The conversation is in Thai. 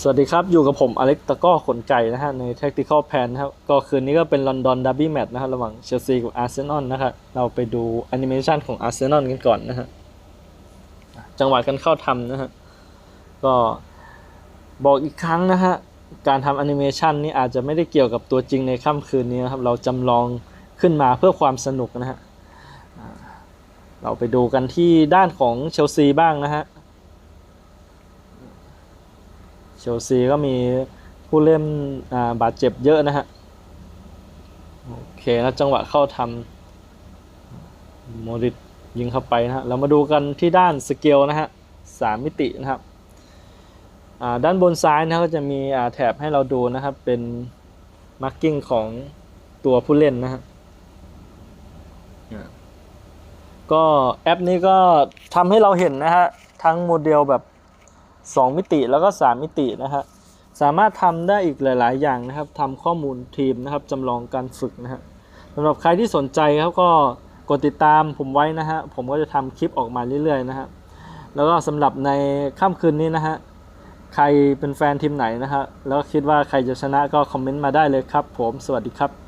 สวัสดีครับ อยู่กับผมอเล็กตะก้อขนไก่นะฮะใน Tactical Plan นะครับ ก็คืนนี้ก็เป็นลอนดอนดับบี้แมตช์นะครับระหว่างเชลซีกับอาร์เซนอลนะครับเราไปดูแอนิเมชันของอาร์เซนอลกันก่อนนะฮะจังหวะกันเข้าทำนะฮะก็บอกอีกครั้งนะฮะการทำแอนิเมชันนี้อาจจะไม่ได้เกี่ยวกับตัวจริงในค่ำคืนนี้นะครับ เราจำลองขึ้นมาเพื่อความสนุกนะฮะเราไปดูกันที่ด้านของเชลซีบ้างนะฮะ เชลซีก็มีผู้เล่นอ่าบาดเจ็บเยอะนะฮะ โอเคแล้วจังหวะเข้าทำโมริตยิงเข้าไปนะฮะ เรามาดูกันที่ด้านสเกลนะฮะสามมิตินะครับอ่าด้านบนซ้ายนะก็จะมีอ่าแถบให้เราดูนะครับ เป็นมาร์กิ้งของตัวผู้เล่นนะฮะอ่าก็แอปนี้ก็ทำให้เราเห็นนะฮะ ทั้งโมเดลแบบ 2 มิติแล้วก็ 3 มิตินะฮะสามารถทำได้อีกหลาย ๆ อย่างนะครับทำข้อมูลทีมนะครับจำลองการฝึกนะฮะสำหรับใครที่สนใจครับก็กดติดตามผมไว้นะฮะผมก็จะทำคลิปออกมาเรื่อย ๆ นะฮะแล้วก็สำหรับในค่ำคืนนี้นะฮะใครเป็นแฟนทีมไหนนะฮะแล้วคิดว่าใครจะชนะก็คอมเมนต์มาได้เลยครับ ผมสวัสดีครับ